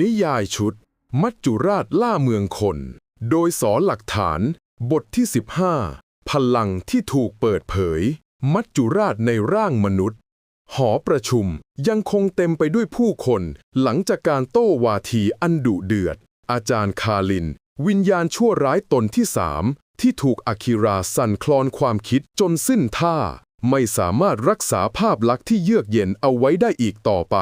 นิยายชุด มัจจุราชล่าเมืองคน โดยสอหลักฐาน บทที่ 15 พลังที่ถูกเปิดเผย มัจจุราชในร่างมนุษย์ หอประชุมยังคงเต็มไปด้วยผู้คนหลังจากการโต้วาทีอันดุเดือด อาจารย์คาลิน วิญญาณชั่วร้ายตนที่สามที่ถูกอาคิราสั่นคลอนความคิดจนสิ้นท่า ไม่สามารถรักษาภาพลักษณ์ที่เยือกเย็นเอาไว้ได้อีกต่อไป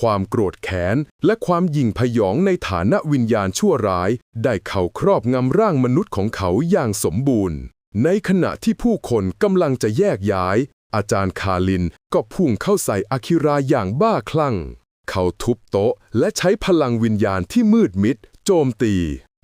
ความโกรธแค้น และความยิ่งพยองในฐานะวิญญาณชั่วร้าย ได้เข้าครอบงำร่างมนุษย์ของเขาอย่างสมบูรณ์ ในขณะที่ผู้คนกำลังจะแยกย้าย อาจารย์คาลินก็พุ่งเข้าใส่อาคิราอย่างบ้าคลั่ง เขาทุบโต๊ะ และใช้พลังวิญญาณที่มืดมิด โจมตี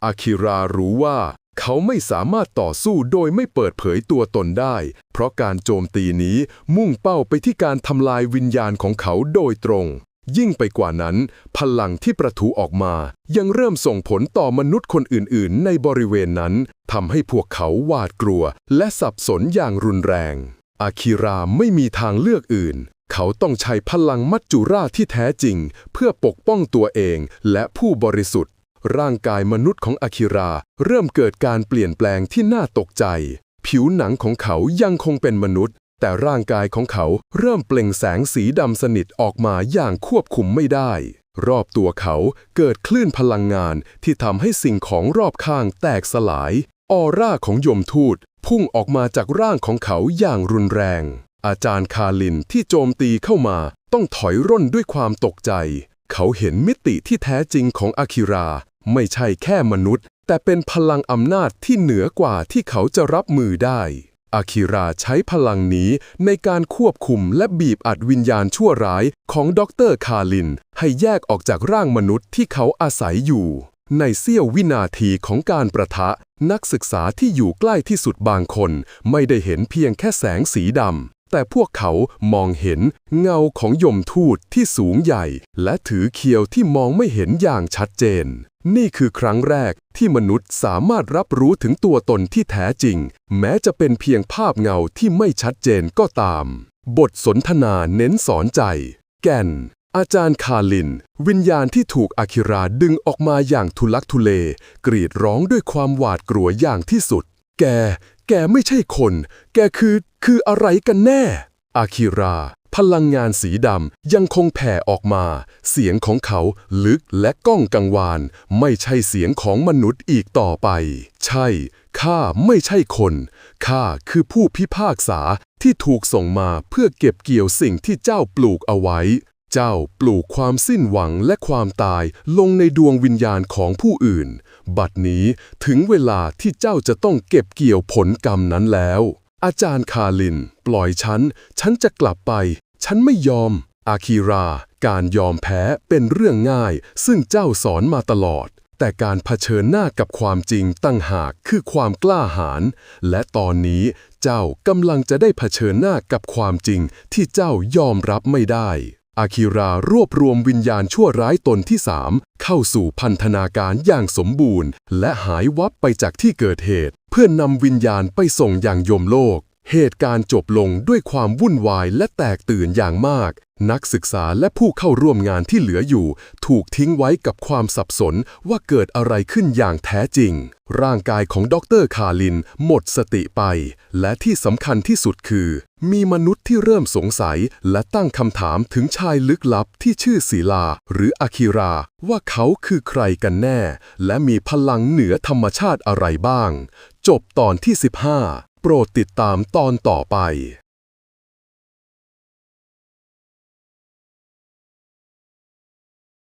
อาคิรารู้ว่าเขาไม่สามารถต่อสู้โดยไม่เปิดเผยตัวตนได้ เพราะการโจมตีนี้มุ่งเป้าไปที่การทำลายวิญญาณของเขาโดยตรง ยิ่งไปกว่านั้น พลังที่ประทุออกมา ยังเริ่มส่งผลต่อมนุษย์คนอื่นๆ ในบริเวณนั้นทำให้พวกเขาหวาดกลัว และสับสนอย่างรุนแรง อาคิราไม่มีทางเลือกอื่น เขาต้องใช้พลังมัจจุราชที่แท้จริง เพื่อปกป้องตัวเองและผู้บริสุทธิ์ ร่างกายมนุษย์ของอาคิราเริ่มเกิดการเปลี่ยนแปลงที่น่าตกใจ ผิวหนังของเขายังคงเป็นมนุษย์ แต่ร่างกายของเขาเริ่มเปล่งแสงสีดำสนิทออกมาอย่างควบคุมไม่ได้ รอบตัวเขาเกิดคลื่นพลังงานที่ทำให้สิ่งของรอบข้างแตกสลาย ออร่าของยมทูตพุ่งออกมาจากร่างของเขาอย่างรุนแรง อาจารย์คาลินที่โจมตีเข้ามาต้องถอยร่นด้วยความตกใจ เขาเห็นมิติที่แท้จริงของอาคิรา ไม่ใช่แค่มนุษย์ แต่เป็นพลังอำนาจที่เหนือกว่าที่เขาจะรับมือได้ อาคิราใช้พลังนี้ในการควบคุมและบีบอัดวิญญาณชั่วร้ายของดรคาลิน ให้แยกออกจากร่างมนุษย์ที่เขาอาศัยอยู่ ในเสี้ยววินาทีของการประทะ นักศึกษาที่อยู่ใกล้ที่สุดบางคน ไม่ได้เห็นเพียงแค่แสงสีดำ แต่พวกเขามองเห็นเงาของยมทูตที่สูงใหญ่ และถือเคียวที่มองไม่เห็นอย่างชัดเจน นี่คือครั้งแรกที่มนุษย์สามารถรับรู้ถึงตัวตนที่แท้จริง แม้จะเป็นเพียงภาพเงาที่ไม่ชัดเจนก็ตาม บทสนทนาเน้นสอนใจ แก่น อาจารย์คาลิน วิญญาณที่ถูกอาคิราดึงออกมาอย่างทุลักทุเล กรีดร้องด้วยความหวาดกลัวอย่างที่สุด แก แกไม่ใช่คน แกคือ คืออะไรกันแน่ อาคิรา พลังงานสีดำยังคงแผ่ออกมา เสียงของเขาลึกและก้องกังวาน ไม่ใช่เสียงของมนุษย์อีกต่อไป ใช่ ข้าไม่ใช่คน ข้าคือผู้พิพากษาที่ถูกส่งมาเพื่อเก็บเกี่ยวสิ่งที่เจ้าปลูกเอาไว้ เจ้าปลูกความสิ้นหวังและความตายลงในดวงวิญญาณของผู้อื่น บัดนี้ถึงเวลาที่เจ้าจะต้องเก็บเกี่ยวผลกรรมนั้นแล้ว อาจารย์คาลิน ปล่อยฉัน ฉันจะกลับไป ฉันไม่ยอม อาคีรา การยอมแพ้เป็นเรื่องง่าย ซึ่งเจ้าสอนมาตลอด แต่การเผชิญหน้ากับความจริงตั้งหากคือความกล้าหาญ และตอนนี้เจ้ากำลังจะได้เผชิญหน้ากับความจริงที่เจ้ายอมรับไม่ได้ อาคิรารวบรวมวิญญาณชั่วร้ายตนที่สามเข้าสู่พันธนาการอย่างสมบูรณ์ และหายวับไปจากที่เกิดเหตุ เพื่อนนำวิญญาณไปส่งอย่างยมโลก เหตุการณ์จบลงด้วยความวุ่นวายและแตกตื่นอย่างมาก นักศึกษาและผู้เข้าร่วมงานที่เหลืออยู่ ถูกทิ้งไว้กับความสับสนว่าเกิดอะไรขึ้นอย่างแท้จริง ร่างกายของดรคาลินหมดสติไป และที่สำคัญที่สุดคือ มีมนุษย์ที่เริ่มสงสัยและตั้งคำถามถึงชายลึกลับที่ชื่อศิลา หรืออาคิรา ว่าเขาคือใครกันแน่ และมีพลังเหนือธรรมชาติอะไรบ้าง จบตอนที่ 15 โปรดติดตามตอนต่อไป